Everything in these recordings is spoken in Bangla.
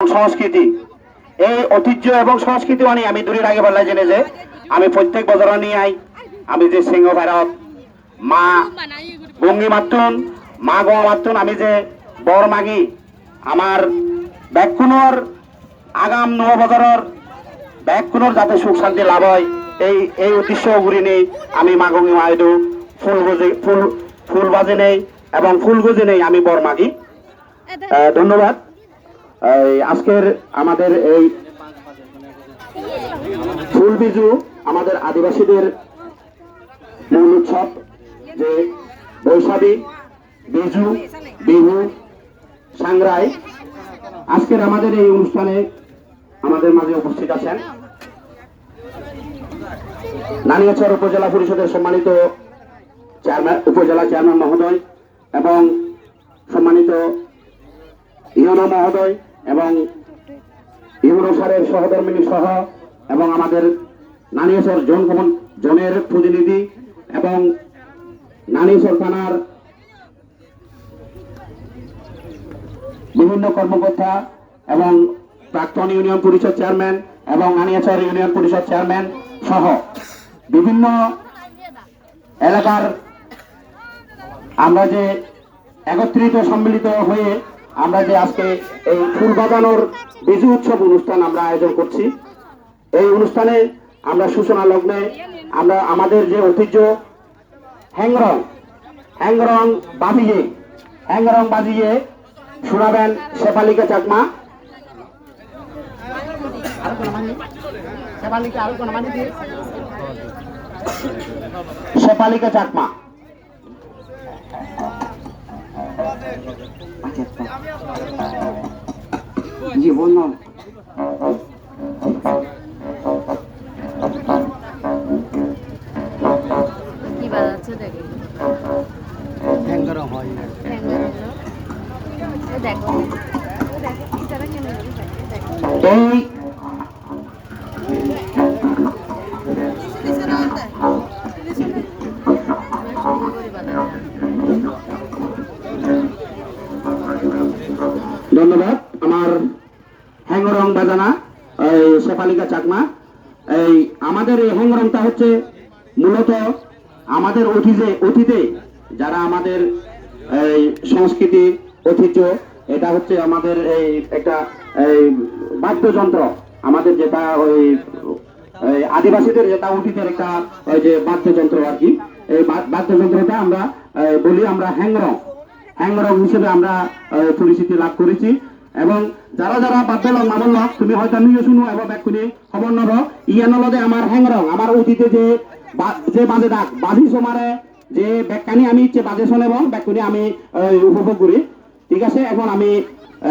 সংস্কৃতি। এই ঐতিহ্য এবং সংস্কৃতি মানে আমি দূরের আগে বললাই জেনে যে, আমি প্রত্যেক বছর নিয়ে আই আমি যে সিংহ ভারত মা গঙ্গি মাতুন মা গোয়া মাতুন আমি যে বর মাগি আমার ব্যাকুণর আগাম নব বছরের ব্যাকুণর যাতে সুখ শান্তি লাভ হয়, এই এই উদ্দেশ্য ঘুরি নেই আমি মা গঙ্গি মাইদু ফুল গজে ফুল ফুল বাজে নেই, এবং ফুল গজে নেই আমি বর মাগি। ধন্যবাদ। আজকের আমাদের এই ফুল বিজু আমাদের আদিবাসীদের মূল উৎসব, যে বৈশাখী, বিজু, বিহু সাংরাই আজকের আমাদের এই অনুষ্ঠানে আমাদের মাঝে উপস্থিত আছেন নানিয়াচর উপজেলা পরিষদের সম্মানিত চেয়ারম্যান, উপজেলা চেয়ারম্যান মহোদয় এবং সম্মানিত ইউনো মহোদয় এবং ইউনো সারের সহধর্মিনী সহ এবং আমাদের নানিয়েশ্বর জন ভবন জনের প্রতিনিধি এবং নানিয়েশ্বর থানার বিভিন্ন কর্মকর্তা এবং প্রাক্তন ইউনিয়ন পরিষদ চেয়ারম্যান এবং নানিয়াচর ইউনিয়ন পরিষদ চেয়ারম্যান সহ বিভিন্ন এলাকার আমরা যে একত্রিত সম্মিলিত হয়ে আমরা যে আজকে এই ফুল বাজানোর বিজু উৎসব অনুষ্ঠান আমরা আয়োজন করছি, এই অনুষ্ঠানে আমরা সূচনা লগ্নে আমরা আমাদের যে ঐতিহ্য, হ্যাংরং হ্যাংরং বাজিয়ে হ্যাংরং বাজিয়ে শোনাবেন শেফালিকা চাকমা। শেফালিকা চাকমা। জীবন কি বাজাচ্ছে দেখে দেখো আমার হ্যাংরং বাজানা, এই শেফালিকা চাকমা। এই আমাদের এই হ্যাংরংটা হচ্ছে মূলত আমাদের অতীতে অতীতে যারা আমাদের এই সংস্কৃতি, ঐতিহ্য, এটা হচ্ছে আমাদের এই একটা এই বাদ্যযন্ত্র। আমাদের যেটা ওই আদিবাসীদের যেটা অতীতের একটা ওই যে বাদ্যযন্ত্র আর কি। এই বাদ্যযন্ত্রটা আমরা বলি আমরা হ্যাংরং। হ্যাংরং হিসেবে আমরা পরিচিতি লাভ করেছি। এবং যারা যারা বাদ্যলক মামলক তুমি হয়তো নিয়ে শুনো এবং এক্ষুনি খবর নব। ইয়ানলদে আমার হ্যাংরং আমার অতীতে যে যে বাজে ডাক বাজি সমারে যে ব্যাখ্যানি আমি ইচ্ছে বাজে শোনেব ব্যাখ্যানি আমি উপভোগ করি। ঠিক আছে, এখন আমি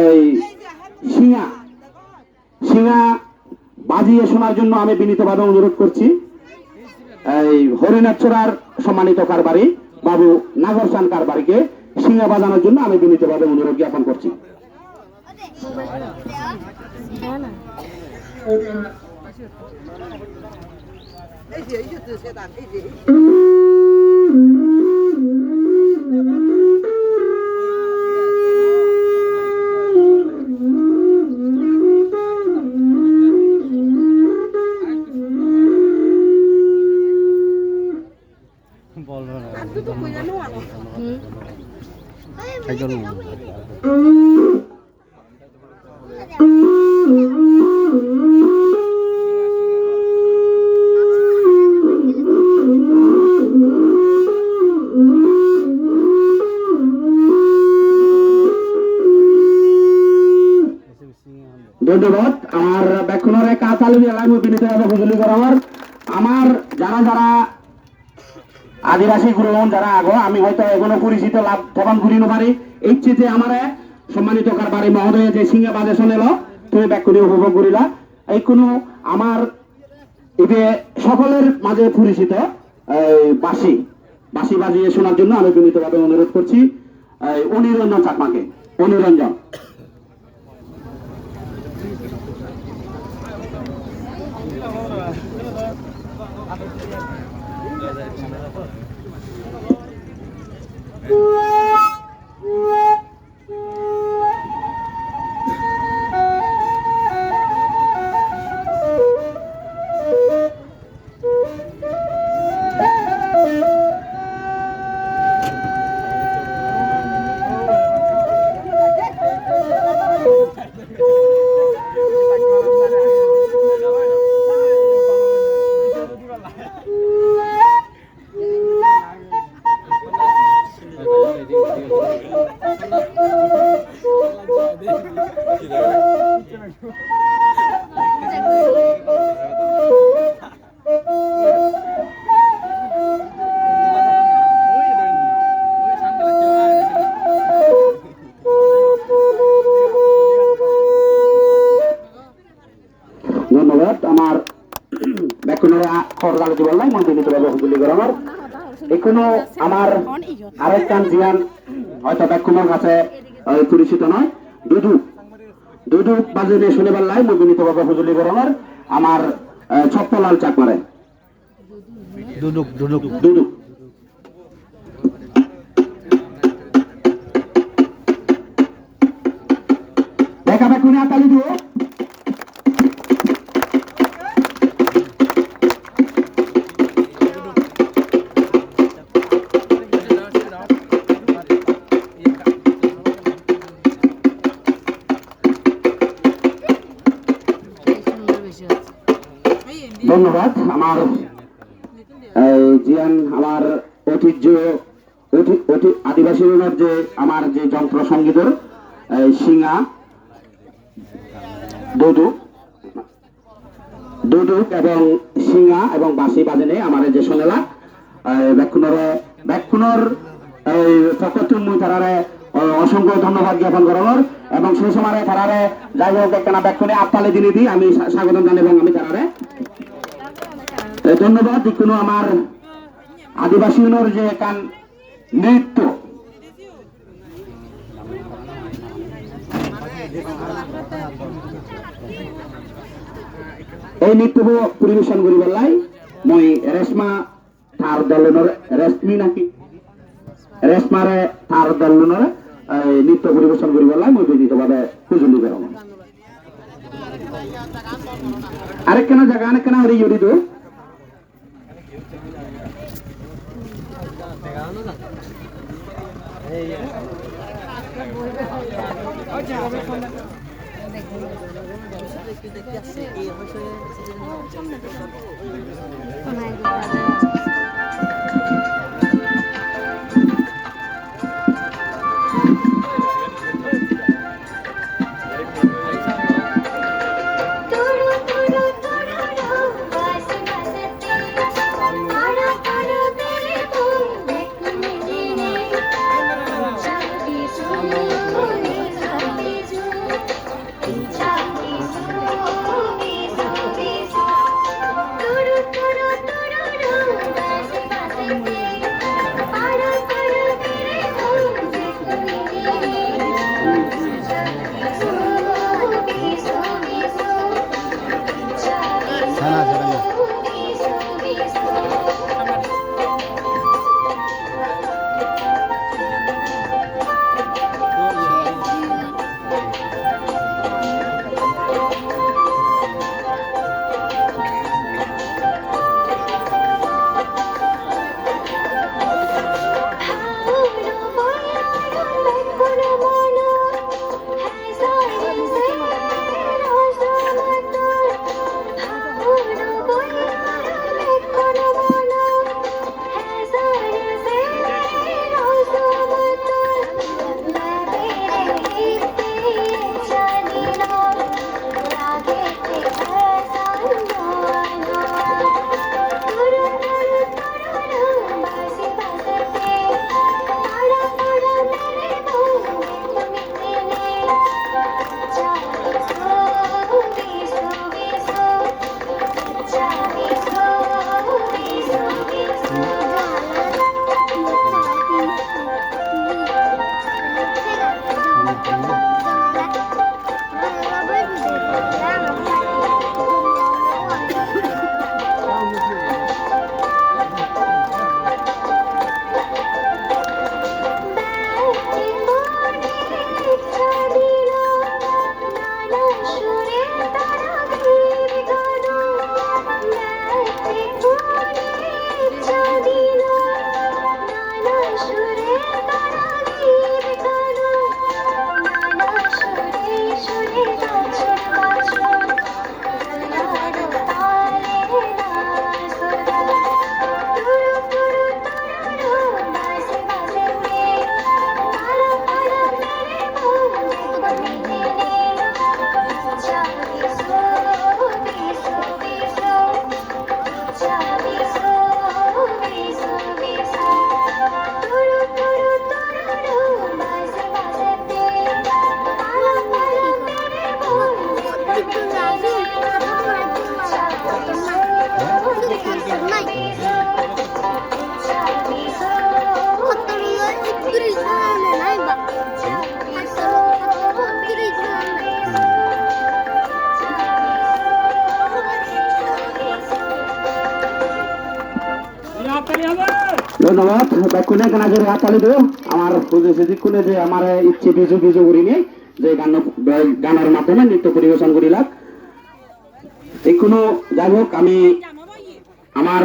এই সিঙা সিঙা বাজিয়ে শোনার জন্য আমি বিনীতভাবে অনুরোধ করছি। এই হরিণাচরার সম্মানিত কারবারি, বাবু নাগরসান কারবারিকে সিঙ্গা বাজানোর জন্য আমি বিনীতভাবে অনুরোধ জ্ঞাপন করছি। হ্যাঁ না বলব না হুম একজন ধন্যবাদ। আমার ব্যাকুণরে কাতালি এলাকা বিনীতভাবে হুজুলি করার আমার যারা যারা আদিবাসী গ্রহণ যারা আগো, আমি হয়তো এখনও পরিচিত লাভ তখন ঘুরি পারি। ইচ্ছে যে আমার সম্মানিত কারবারি মহোদয়, যে সিংহে বাজে শোনেল তুমি করে উপভোগ করিলা। এই কোনো আমার এতে সকলের মাঝে পরিচিত বাসি বাসি বাজিয়ে শোনার জন্য আমি বিনীতভাবে অনুরোধ করছি। অনিরঞ্জন চাকমাকে, অনিরঞ্জন। খবর গালিতে মন্দির ভিতরে বহুগুলি গরমের এখনও আমার আরেক জিয়ান হয়তো ব্যাকুণের কাছে পরিচিত নয়। দুদু দুদু বাজে শুনে পারলাই মন্দির বাবা হুজুলি গরমের আমার। ছপ্পলাল চাকমারে দুদুক দুদুক। দুদু। দেখা ব্যাকুণে আতালি দিও? ধন্যবাদ। আমার জিয়ান, আমার ঐতিহ্য, ঐতি- ঐতি- আদিবাসী যে, আমার যে যন্ত্র সঙ্গীতের এই সিঙ্গা দুদুক দুদুক এবং সিঙ্গা এবং বাঁশি বাজেনে আমার যে সোনেলা তারারে অসংখ্য ধন্যবাদ জ্ঞাপন করানোর এবং সেই সময় তারারে যাই হোক একটা ব্যাকুণে আত্মালে দিনে দিই, আমি স্বা- স্বাগতম জানাই এবং আমি তারারে ধন্যবাদ কোনো আমার আদিবাসী যে কান নৃত্য। এই নৃত্য পরিবেশন করি পেলাই মই রেশমা তার দলনের রেশমি নাকি? রেশমারে তার দলনের নৃত্য পরিবেশন করি পেলাই মই বিনীতভাবে পুজলি করম আরেকখানা জায়গা, আরেকখানা হরি জড়িত तुरु ছানা ছানা ধন্যবাদ। বেক্ষণে কেনা করে হাত তালি দেবো আমার খুলে যে আমার ইচ্ছে বিজু বিজু করি যে গান গানের মাধ্যমে নৃত্য পরিবেশন করিলাম এখনও যাই হোক, আমি আমার